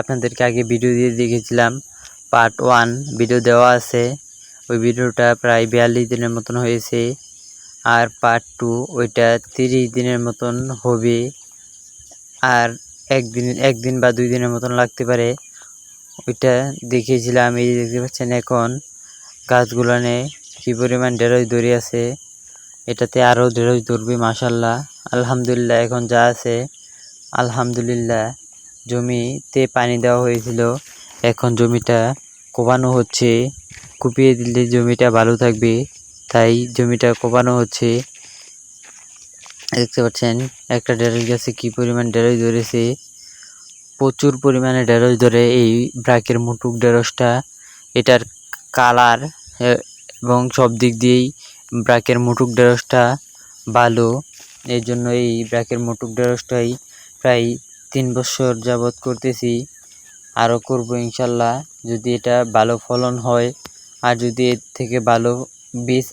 আপনাদেরকে আগে ভিডিও দিয়ে দেখেছিলাম পার্ট ওয়ান ভিডিও দেওয়া আছে। ওই ভিডিওটা প্রায় বিয়াল্লিশ দিনের মতন হয়েছে, আর পার্ট টু ওইটা তিরিশ দিনের মতন হবে, আর একদিন একদিন বা দুই দিনের মতন লাগতে পারে। ওইটা দেখিয়েছিলাম, এই দেখতে পাচ্ছেন এখন গাছগুলানে কি পরিমাণ ঢেঁড়স ধরে আছে। এটাতে আরও ঢেঁড়স ধরবে মাসাল্লাহ আলহামদুলিল্লাহ, এখন যা আছে, আলহামদুলিল্লাহ। জমিতে পানি দেওয়া হয়েছিল। এখন জমিটা কোপানো হচ্ছে। কুপিয়ে দিলে জমিটা ভালো থাকবে। তাই জমিটা কোপানো হচ্ছে। দেখতে পাচ্ছেন, একটা ঢেঁড়স গাছে, কি পরিমাণ ঢেঁড়স ধরেছে। প্রচুর পরিমাণে ঢেঁড়স ধরে এই ব্রাকের মুটুক ঢেঁড়সটা। এটার কালার এবং সব দিক দিয়েই ব্রাকের মুটুক ঢেঁড়সটা ভালো। এই জন্য এই ব্রাকের মুটুক ঢেঁড়সটাই প্রায় তিন বছর যাবৎ করতেছি, আরও করব ইনশাল্লাহ। যদি এটা ভালো ফলন হয়, আর যদি এর থেকে ভালো বীজ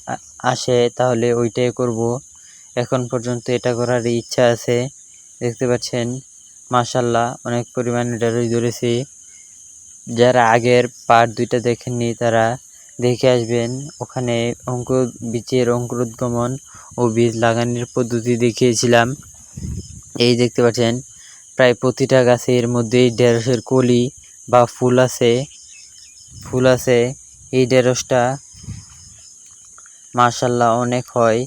আসে, তাহলে ওইটাই করব। এখন পর্যন্ত এটা করার ইচ্ছা আছে। দেখতে পাচ্ছেন, মাশাল্লাহ, অনেক পরিমাণে ঢেঁড়স ধরেছে। যারা আগের পার্ট দুইটা দেখেননি, তারা দেখে আসবেন। ওখানে অঙ্কুর বীজের অঙ্কুরোদ্গমন ও বীজ লাগানোর পদ্ধতি দেখিয়েছিলাম। এই দেখতে পাচ্ছেন প্রায় প্রতিটা গাছের মধ্যেই ঢেঁড়সের কলি বা ফুল আছে। ফুল আছে। এই ঢেঁড়সটা মাশাল্লাহ অনেক হয়।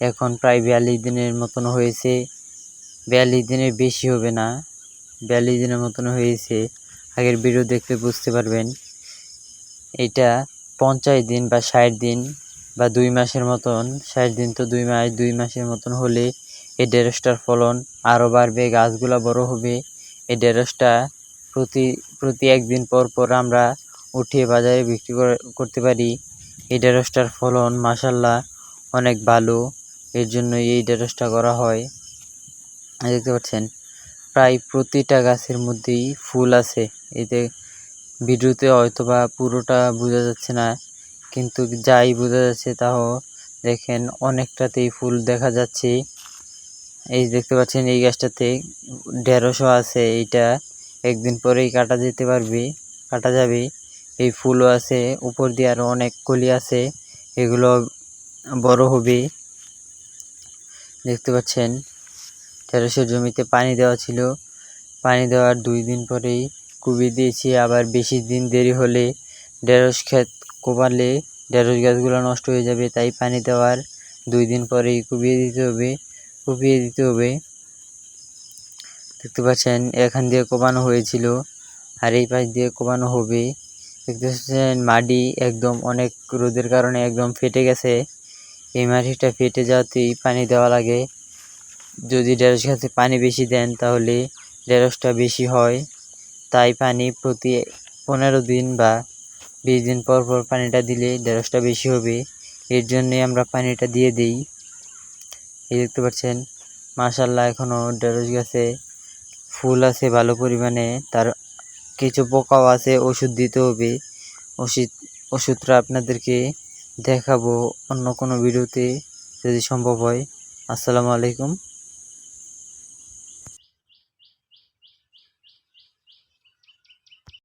এখন প্রায় বিয়াল্লিশ দিনের মতন হয়েছে। বিয়াল্লিশ দিনের বেশি হবে না। বিয়াল্লিশ দিনের মতন হয়েছে। আগের ভিডিও দেখলে বুঝতে পারবেন। এটা পঞ্চাশ দিন বা ষাট দিন বা দুই মাসের মতন। ষাট দিন তো দুই মাস, দুই মাসের মতন হলে এই ঢেঁড়সটার ফলন আরও বাড়বে, গাছগুলা বড় হবে। এই ঢেঁড়সটা প্রতি প্রতি একদিন পর পর আমরা উঠিয়ে বাজারে বিক্রি করতে পারি। এই ঢেঁড়সটার ফলন মাসাল্লাহ অনেক ভালো, এর জন্য এই ঢেঁড়সটা করা হয়। দেখতে পাচ্ছেন, প্রায় প্রতিটা গাছের মধ্যেই ফুল আছে। এতে ভিডিওতে হয়তোবা পুরোটা বোঝা যাচ্ছে না, কিন্তু যাই বোঝা যাচ্ছে তাও দেখেন অনেকটাতেই ফুল দেখা যাচ্ছে। এই দেখতে পাচ্ছেন, এই গাছটাতে ঢেঁড়সও আছে, এইটা একদিন পরেই কাটা যেতে পারবে, কাটা যাবে। এই ফুলও আছে, উপর দিয়ে আরও অনেক কলি আছে, এগুলো বড় হবে। দেখতে পাচ্ছেন, ঢেঁড়সের জমিতে পানি দেওয়া ছিল। পানি দেওয়ার দুই দিন পরেই কুবি দিয়েছি, আবার বেশি দিন দেরি হলে ঢেঁড়স ক্ষেত কোপালে ঢেঁড়স গাছগুলো নষ্ট হয়ে যাবে, তাই পানি দেওয়ার দুই দিন পরেই কুবিয়ে দিতে হবে। কুপিয়ে দিতে হবে। দেখতে পাচ্ছেন, এখান দিয়ে কোপানো হয়েছিল আর এই পাশ দিয়ে কোপানো হবে। দেখতে পাচ্ছেন, মাটি একদম অনেক রোদের কারণে একদম ফেটে গেছে। এই মাটিটা ফেটে যাওয়াতেই পানি দেওয়া লাগে। যদি ঢেঁড়স গাছে পানি বেশি দেন, তাহলে ঢেঁড়সটা বেশি হয়। তাই পানি প্রতি পনেরো দিন বা বিশ দিন পর পর পানিটা দিলে ঢেঁড়সটা বেশি হবে। এর জন্যে আমরা পানিটা দিয়ে দিই। এই দেখতে পাচ্ছেন মাশাল্লাহ এখনও ঢেঁড়স গাছে ফুল আছে ভালো পরিমাণে, তার কিছু পোকাও আছে, ওষুধ দিতে হবে। ওষুধ, ওষুধটা আপনাদেরকে দেখাবো অন্য কোনো ভিডিওতে যদি সম্ভব হয়। আসসালামু আলাইকুম।